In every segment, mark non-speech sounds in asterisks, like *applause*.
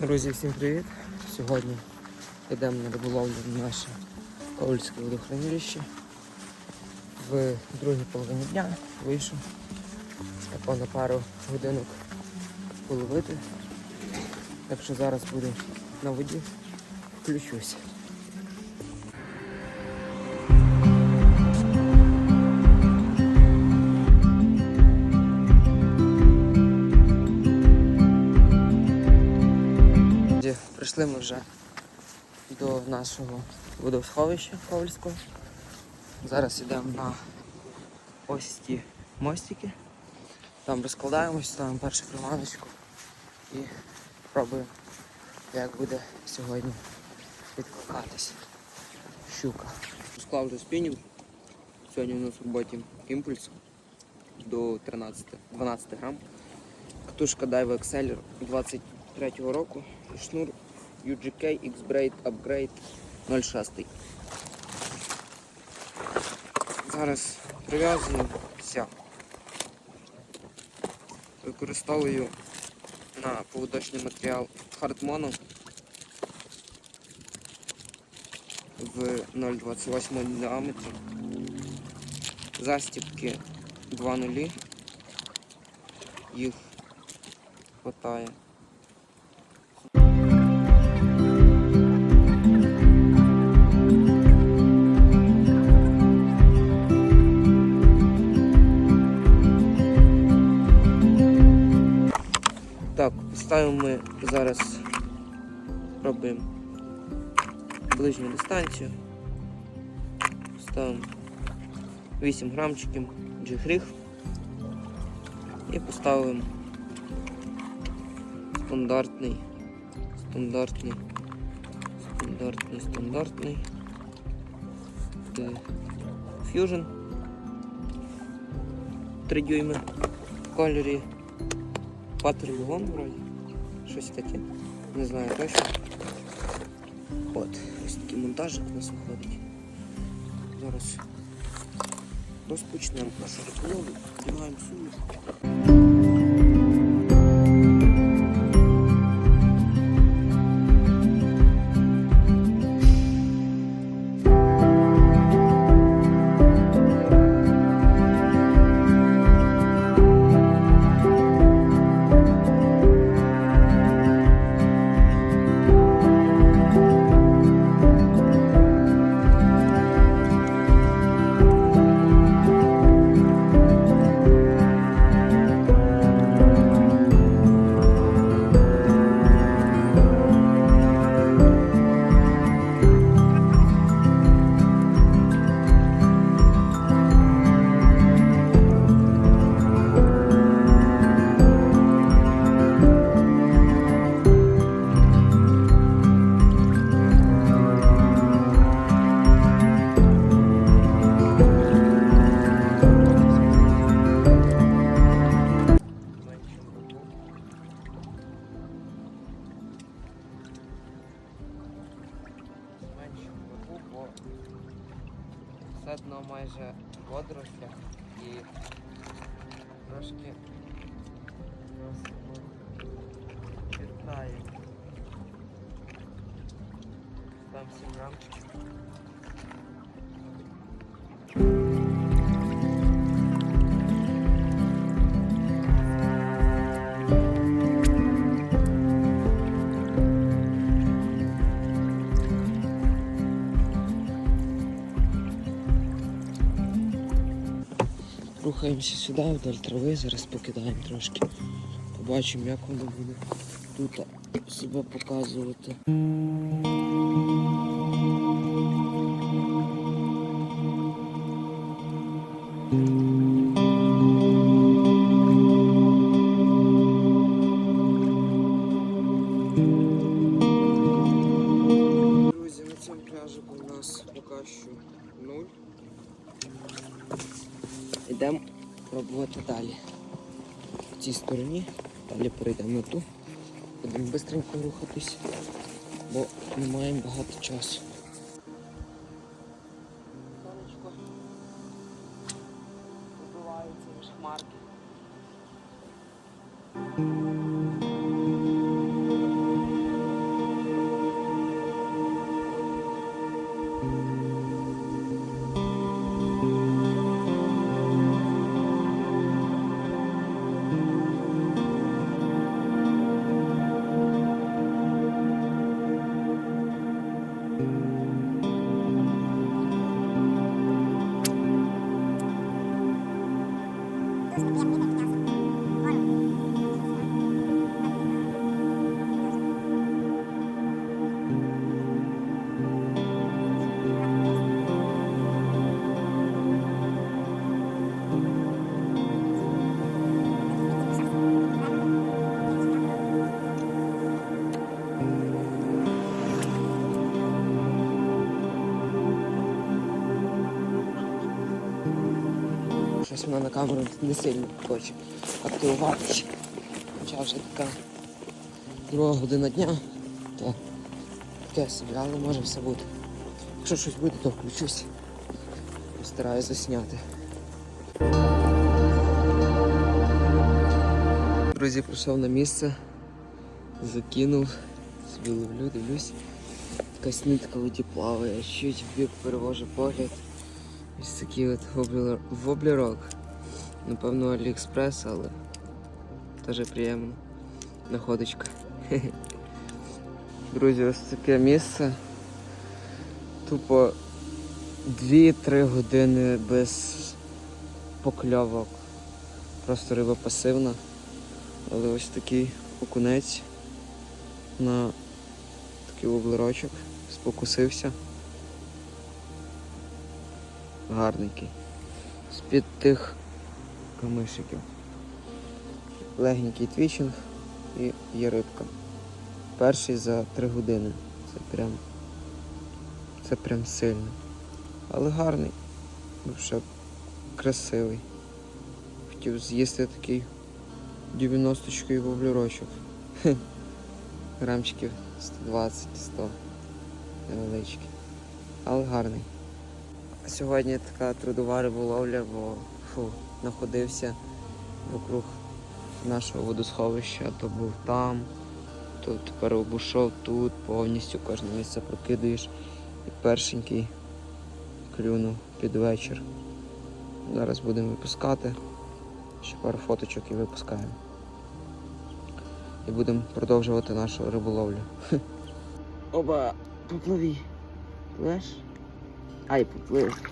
Друзі, всім привіт! Сьогодні йдемо на риболовлю в наше Ковальське водохранилище. В другій половині дня вийшов на пару годинок половити. Так що зараз буду на воді, включусь. Прийшли ми вже до нашого водосховища Ковальського. Зараз йдемо на ось ті мостики. Там розкладаємось, ставимо першу приманочку і пробуємо, як буде сьогодні відкликатись щука. Склав вже спінінг. Сьогодні у нас в роботі імпульс до 13, 12 грам. Катушка Dive Exceller 23-го року шнур UGK X-Braid Upgrade 06. Зараз прив'язую все. Використовую на поводочний матеріал хардмону в 0,28 діаметрі. Застібки 2 нулі. Їх хватає. Ставимо ми зараз робимо ближню дистанцію. Ставимо 8 грамчиків джихріг і поставимо стандартний, стандартний, стандартний, стандартний е, Fusion 3 дюйми в кольорі Патерлігон вроді. Щось таке. Не знаю точно. От, ось такий монтажик у нас виходить. Зараз розпочнемо нашу риболовлю, вдягаємо суміш. І трошки вітає. Там 7 грамчиків. Рухаємося сюди, вдаль трави, зараз покидаємо трошки. Побачимо, як воно буде тут себе показувати. Йдемо пробувати далі. В цій стороні, далі перейдемо на ту. Будемо швидко рухатись, бо не маємо багато часу. Щось вона на камеру не сильно хоче активуватися. Хоча вже така друга година дня, то таке собі, але може все бути. Якщо щось буде, то включусь. Постараюсь засняти. Друзі, прийшов на місце, закинув, собі ловлю, дивлюсь. Якась нитка воді плаває, чуть в бік перевожу погляд. Ось такий от воблер- воблерок. Напевно, Аліекспрес, але теж приємно. Находочка. *laughs* Друзі, ось таке місце. Тупо 2-3 години без покльовок. Просто риба пасивна. Але ось такий окунець на такий воблерочок. Спокусився. Гарненький. З-під тих камишиків. Легенький твічинг і є рибка. Перший за 3 години. Це прям. Це прям сильно. Але гарний. Вже красивий. Хотів з'їсти такий 90-чкий воблерочок. Хе. Грамчиків 120-100 невеличкий. Але гарний. Сьогодні така трудова риболовля, бо фу, знаходився вокруг нашого водосховища, то був там, то тепер обійшов тут, повністю кожне місце прокидуєш. І першенький клюнув під вечір. Зараз будемо випускати. Ще пару фоточок і випускаємо. І будемо продовжувати нашу риболовлю. *laughs* Оба, попливі. Пливеш? Ай, поплив.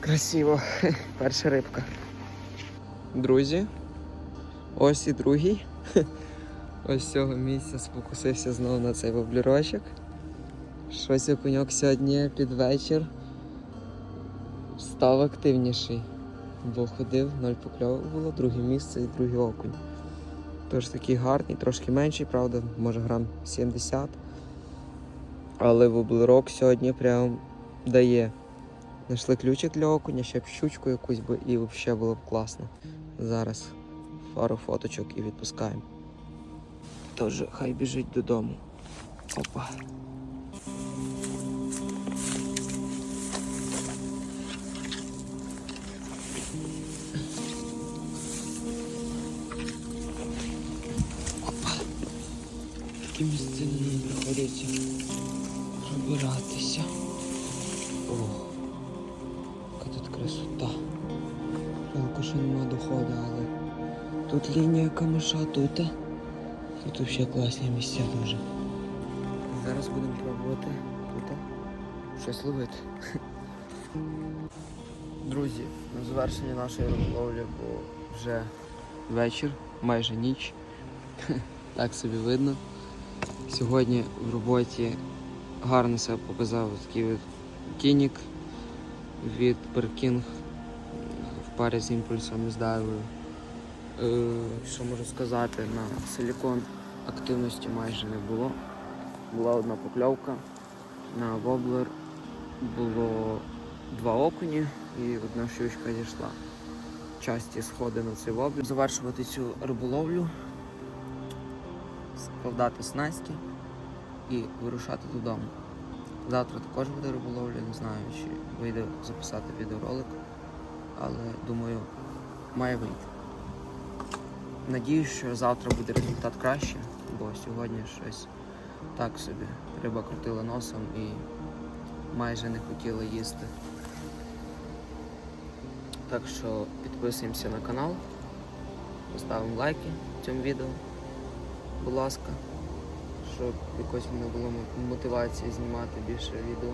Красиво. *laughs* Перша рибка. Друзі, ось і другий. *laughs* Ось цього місця спокусився знову на цей воблерочок. Щось окуньок сьогодні під вечір став активніший. Бо ходив, ноль покльовок було, друге місце і другий окунь. Тож такий гарний, трошки менший, правда, може грам 70. Але воблерок сьогодні прям дає. Знайшли ключик для окуня, ще б щучку якусь би і взагалі було б класно. Зараз пару фоточок і відпускаємо. Тож хай біжить додому. Опа. Опа. Такі місцини приходиться пробиратися. Що нема доходу, але тут лінія камиша, тут. Тут взагалі класні місця дуже. Зараз будемо пробувати тут щось ловити. Друзі, на завершення нашої риболовлі, бо вже вечір, майже ніч. *laughs* Так собі видно. Сьогодні в роботі гарно себе показав такий от тінік від Перкінг в парі з імпульсом з дайвою. Е, що можу сказати, на силікон активності майже не було. Була одна покльовка. На воблер було два окуні і одна щучка зійшла. Часті сходи на цей воблер. Завершувати цю риболовлю, складати снасті і вирушати додому. Завтра також буде риболовля, не знаю, чи вийде записати відеоролик, але думаю, має вийти. Надіюсь, що завтра буде результат краще, бо сьогодні щось так собі. Риба крутила носом і майже не хотіла їсти. Так що підписуємося на канал, поставимо лайки цьому відео, будь ласка, щоб якось мене була мо- мотивація знімати більше відео.